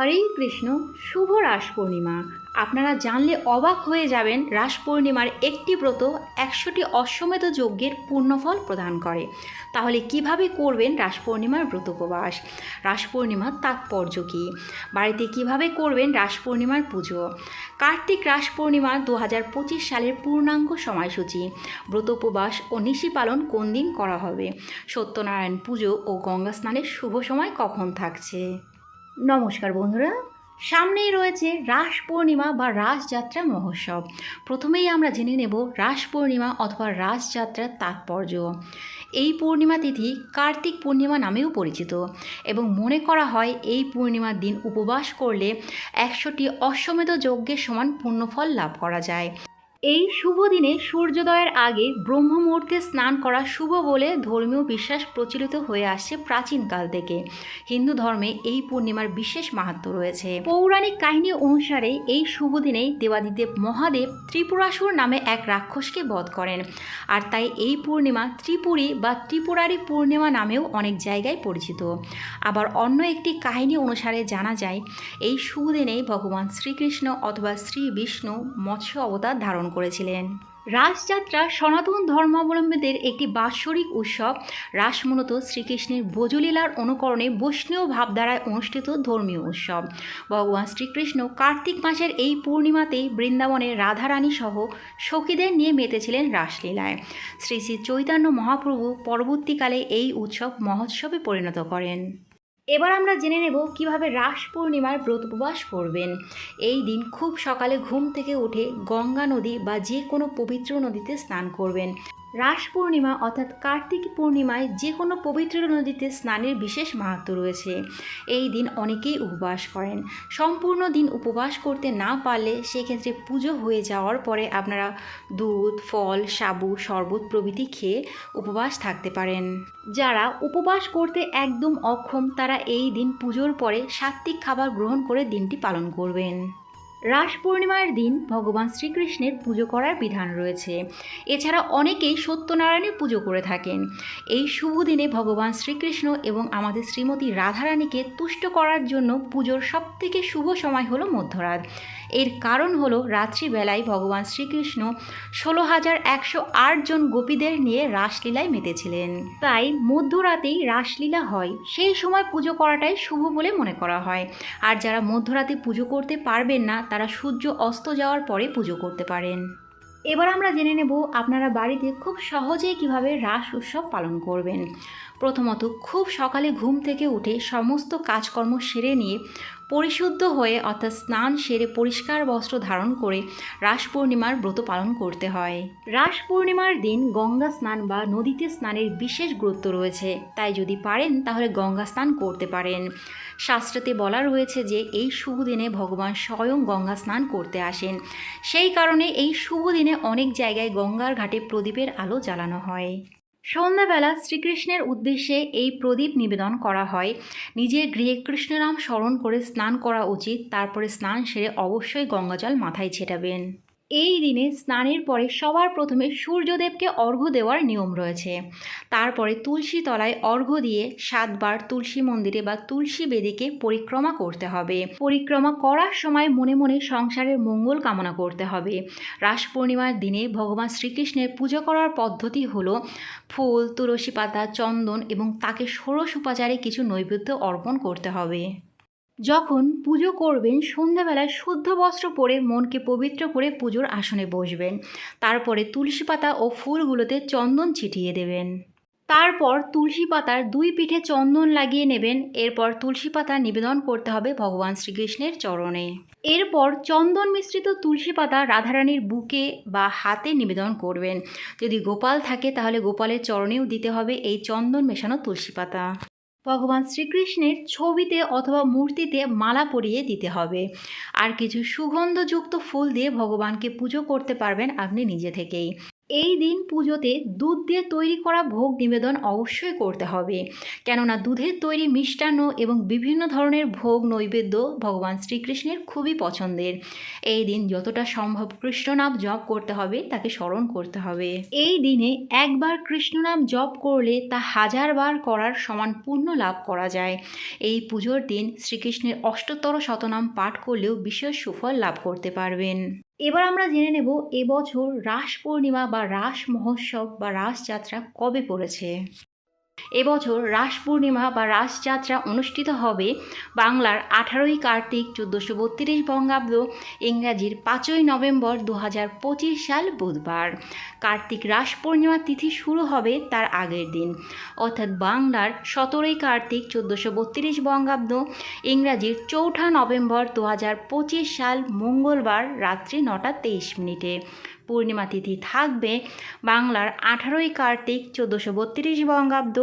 হরে কৃষ্ণ, শুভ রাস পূর্ণিমা। আপনারা জানলে অবাক হয়ে যাবেন, রাস পূর্ণিমার একটি ব্রত একশোটি অশ্বমেধ যজ্ঞের পূর্ণফল প্রদান করে। তাহলে কীভাবে করবেন রাস পূর্ণিমার ব্রত উপবাস? রাস পূর্ণিমার তাৎপর্য কী? বাড়িতে কীভাবে করবেন রাস পূর্ণিমার পুজো? কার্তিক রাস পূর্ণিমা দু হাজার পঁচিশ সালের পূর্ণাঙ্গ সময়সূচি। ব্রত উপবাস ও নিশি পালন কোন দিন করা হবে? সত্যনারায়ণ পুজো ও গঙ্গা স্নানের শুভ সময় কখন থাকছে? নমস্কার বন্ধুরা। সামনেই রয়েছে রাস পূর্ণিমা বা রাসযাত্রা মহোৎসব। প্রথমেই আমরা জেনে নেব রাস পূর্ণিমা অথবা রাসযাত্রার তাৎপর্য। এই পূর্ণিমা তিথি কার্তিক পূর্ণিমা নামেও পরিচিত এবং মনে করা হয় এই পূর্ণিমার দিন উপবাস করলে একশোটি অশ্বমেধ যজ্ঞের সমান পুণ্যফল লাভ করা যায়। এই শুভ দিনে সূর্যোদয়ের আগে ব্রহ্ম মুহূর্তে স্নান করা শুভ বলে ধর্মীয় বিশ্বাস প্রচলিত হয়ে আসছে প্রাচীনকাল থেকে। হিন্দু ধর্মে এই পূর্ণিমার বিশেষ মাহাত্ম রয়েছে। পৌরাণিক কাহিনী অনুসারে এই শুভ দিনেই দেবাদিদেব মহাদেব ত্রিপুরাসুর নামে এক রাক্ষসকে বধ করেন। আর তাই এই পূর্ণিমা ত্রিপুরী বা ত্রিপুরারি পূর্ণিমা নামেও অনেক জায়গায় পরিচিত। আবার অন্য একটি কাহিনী অনুসারে জানা যায়, এই শুভ দিনেই ভগবান শ্রীকৃষ্ণ অথবা শ্রী বিষ্ণু মৎস্য অবতার ধারণ করেছিলেন। রাসযাত্রা সনাতন ধর্মাবলম্বীদের একটি বাৎসরিক উৎসব। রাস মূলত শ্রীকৃষ্ণের বজলীলার অনুকরণে বৈষ্ণব ভাবধারায় অনুষ্ঠিত ধর্মীয় উৎসব। ভগবান শ্রীকৃষ্ণ কার্তিক মাসের এই পূর্ণিমাতেই বৃন্দাবনে রাধারানী সহ সখীদের নিয়ে মেতেছিলেন রাসলীলায়। শ্রী শ্রী চৈতন্য মহাপ্রভু পরবর্তীকালে এই উৎসব মহোৎসবে পরিণত করেন। এবার আমরা জেনে নেব কীভাবে রাস পূর্ণিমার ব্রত উপবাস করবেন। এই দিন খুব সকালে ঘুম থেকে উঠে গঙ্গা নদী বা যে কোনো পবিত্র নদীতে স্নান করবেন। রাস পূর্ণিমা অর্থাৎ কার্তিক পূর্ণিমায় যে কোনো পবিত্র নদীতে স্নানের বিশেষ মাহাত্ম রয়েছে। এই দিন অনেকেই উপবাস করেন। সম্পূর্ণ দিন উপবাস করতে না পারলে সেক্ষেত্রে পুজো হয়ে যাওয়ার পরে আপনারা দুধ, ফল, সাবু, শরবত প্রভৃতি খেয়ে উপবাস থাকতে পারেন। যারা উপবাস করতে একদম অক্ষম, তারা এই দিন পুজোর পরে সাত্ত্বিক খাবার গ্রহণ করে দিনটি পালন করবেন। রাস পূর্ণিমার দিন ভগবান শ্রীকৃষ্ণের পুজো করার বিধান রয়েছে। এছাড়া অনেকেই সত্যনারায়ণের পুজো করে থাকেন। এই শুভ দিনে ভগবান শ্রীকৃষ্ণ এবং আমাদের শ্রীমতী রাধারানীকে তুষ্ট করার জন্য পুজোর সবথেকে শুভ সময় হলো মধ্যরাত। এর কারণ হলো রাত্রিবেলায় ভগবান শ্রীকৃষ্ণ ষোলো হাজার একশো জন গোপীদের নিয়ে রাসলীলায় মেতেছিলেন। তাই মধ্যরাতেই রাসলীলা হয়। সেই সময় পুজো করাটাই শুভ বলে মনে করা হয়। আর যারা মধ্যরাতে পুজো করতে পারবেন না তারা সূর্য অস্ত যাওয়ার পরে পুজো করতে পারেন। এবার আমরা জেনে নেব আপনারা বাড়িতে খুব সহজেই কীভাবে রাস উৎসব পালন করবেন। প্রথমত, খুব সকালে ঘুম থেকে উঠে সমস্ত কাজকর্ম সেরে নিয়ে পরিশুদ্ধ হয়ে অর্থাৎ স্নান সেরে পরিষ্কার বস্ত্র ধারণ করে রাস পূর্ণিমার ব্রত পালন করতে হয়। রাস পূর্ণিমার দিন গঙ্গা স্নান বা নদীতে স্নানের বিশেষ গুরুত্ব রয়েছে। তাই যদি পারেন, তাহলে গঙ্গা স্নান করতে পারেন। শাস্ত্রতে বলা রয়েছে যে, এই শুভ দিনে ভগবান স্বয়ং গঙ্গা স্নান করতে আসেন। সেই কারণে এই শুভ দিনে অনেক জায়গায় গঙ্গার ঘাটে প্রদীপের আলো জ্বালানো হয়। সন্ধ্যাবেলা শ্রীকৃষ্ণের উদ্দেশ্যে এই প্রদীপ নিবেদন করা হয়। নিজের গৃহে কৃষ্ণরাম স্মরণ করে স্নান করা উচিত, তারপরে স্নান সেরে অবশ্যই গঙ্গাজল মাথায় ছেটাবেন। এই দিনে স্নানের পরে সবার প্রথমে সূর্যদেবকে অর্ঘ্য দেওয়ার নিয়ম রয়েছে। তারপরে তুলসী তলায় অর্ঘ্য দিয়ে সাতবার তুলসী মন্দিরে বা তুলসী বেদিকে পরিক্রমা করতে হবে। পরিক্রমা করার সময় মনে মনে সংসারের মঙ্গল কামনা করতে হবে। রাস পূর্ণিমার দিনে ভগবান শ্রীকৃষ্ণের পুজো করার পদ্ধতি হল ফুল, তুলসী পাতা, চন্দন এবং তাকে ষোড়শ উপাচারে কিছু নৈবেদ্য অর্পণ করতে হবে। যখন পুজো করবেন, সন্ধ্যাবেলায় শুদ্ধ বস্ত্র পরে মনকে পবিত্র করে পুজোর আসনে বসবেন। তারপরে তুলসী পাতা ও ফুলগুলোতে চন্দন ছিটিয়ে দেবেন। তারপর তুলসী পাতার দুই পিঠে চন্দন লাগিয়ে নেবেন। এরপর তুলসী পাতা নিবেদন করতে হবে ভগবান শ্রীকৃষ্ণের চরণে। এরপর চন্দন মিশ্রিত তুলসী পাতা রাধারানীর বুকে বা হাতে নিবেদন করবেন। যদি গোপাল থাকে, তাহলে গোপালের চরণেও দিতে হবে এই চন্দন মেশানো তুলসী পাতা। ভগবান শ্রীকৃষ্ণের ছবিতে অথবা মূর্তিতে মালা পরিয়ে দিতে হবে। আর কিছু সুগন্ধযুক্ত ফুল দিয়ে ভগবানকে পুজো করতে পারবেন আপনি নিজে থেকেই। এই দিন পুজোতে দুধ দিয়ে তৈরি করা ভোগ নিবেদন অবশ্যই করতে হবে। কেননা দুধের তৈরি মিষ্টান্ন এবং বিভিন্ন ধরনের ভোগ নৈবেদ্য ভগবান শ্রীকৃষ্ণের খুবই পছন্দের। এই দিন যতটা সম্ভব কৃষ্ণনাম জপ করতে হবে, তাকে স্মরণ করতে হবে। এই দিনে একবার কৃষ্ণনাম জপ করলে তা হাজারবার করার সমান পুণ্য লাভ করা যায়। এই পুজোর দিন শ্রীকৃষ্ণের অষ্টতর শতনাম পাঠ করলেও বিশেষ সুফল লাভ করতে পারবেন। এবার আমরা জেনে নেব এবছর রাস পূর্ণিমা বা রাস মহোৎসব বা রাস যাত্রা কবে পড়েছে। এবছর রাস পূর্ণিমা বা রাসযাত্রা অনুষ্ঠিত হবে বাংলার আঠারোই কার্তিক চোদ্দোশো বত্রিশ বঙ্গাব্দ, ইংরাজির পাঁচই নভেম্বর দু হাজার পঁচিশ সাল বুধবার। কার্তিক রাস পূর্ণিমা তিথি শুরু হবে তার আগের দিন। অর্থাৎ বাংলার সতেরোই কার্তিক চোদ্দোশো বত্রিশ বঙ্গাব্দ, ইংরাজির চৌঠা নভেম্বর দু হাজার পঁচিশ সাল মঙ্গলবার রাত্রি নটা তেইশ মিনিটে। পূর্ণিমা তিথি থাকবে বাংলার আঠারোই কার্তিক চোদ্দোশো বত্রিশ বঙ্গাব্দ,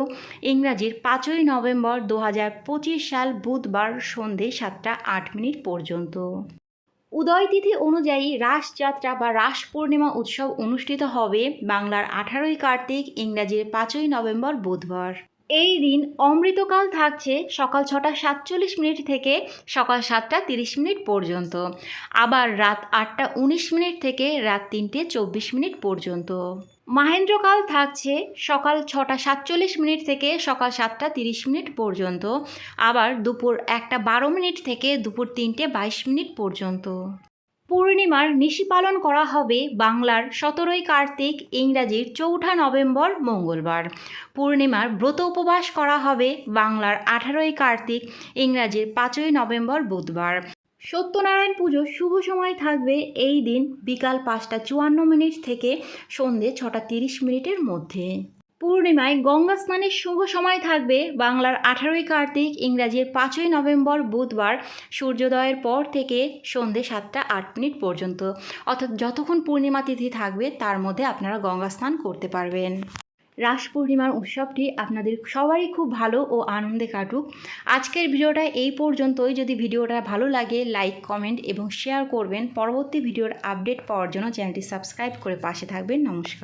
ইংরাজির পাঁচই নভেম্বর দু হাজার পঁচিশ সাল বুধবার সন্ধে সাতটা আট মিনিট পর্যন্ত। উদয় তিথি অনুযায়ী রাসযাত্রা বা রাস পূর্ণিমা উৎসব অনুষ্ঠিত হবে বাংলার আঠারোই কার্তিক, ইংরাজির পাঁচই নভেম্বর বুধবার। এই দিন অমৃতকাল থাকছে সকাল ছটা সাতচল্লিশ মিনিট থেকে সকাল সাতটা তিরিশ মিনিট পর্যন্ত। আবার রাত আটটা উনিশ মিনিট থেকে রাত তিনটে চব্বিশ মিনিট পর্যন্ত। মাহেন্দ্রকাল থাকছে সকাল ছটা সাতচল্লিশ মিনিট থেকে সকাল সাতটা তিরিশ মিনিট পর্যন্ত। আবার দুপুর একটা বারো মিনিট থেকে দুপুর তিনটে বাইশ মিনিট পর্যন্ত। পূর্ণিমার নিশি পালন করা হবে বাংলার সতেরোই কার্তিক, ইংরাজির চৌঠা নভেম্বর, মঙ্গলবার। পূর্ণিমার ব্রত উপবাস করা হবে বাংলার আঠারোই কার্তিক, ইংরাজির পাঁচই নভেম্বর, বুধবার। সত্যনারায়ণ পুজো শুভ সময় থাকবে এই দিন বিকাল পাঁচটা চুয়ান্ন মিনিট থেকে সন্ধে ছটা তিরিশ মিনিটের মধ্যে। পূর্ণিমায় গঙ্গা স্নানের শুভ সময় থাকবে বাংলার আঠারোই কার্তিক, ইংরাজির পাঁচই নভেম্বর বুধবার, সূর্যোদয়ের পর থেকে সন্ধে সাতটা আট মিনিট পর্যন্ত। অর্থাৎ যতক্ষণ পূর্ণিমা তিথি থাকবে, তার মধ্যে আপনারা গঙ্গা স্নান করতে পারবেন। রাস পূর্ণিমার উৎসবটি আপনাদের সবারই খুব ভালো ও আনন্দে কাটুক। আজকের ভিডিওটা এই পর্যন্তই। যদি ভিডিওটা ভালো লাগে, লাইক, কমেন্ট এবং শেয়ার করবেন। পরবর্তী ভিডিওর আপডেট পাওয়ার জন্য চ্যানেলটি সাবস্ক্রাইব করে পাশে থাকবেন। নমস্কার।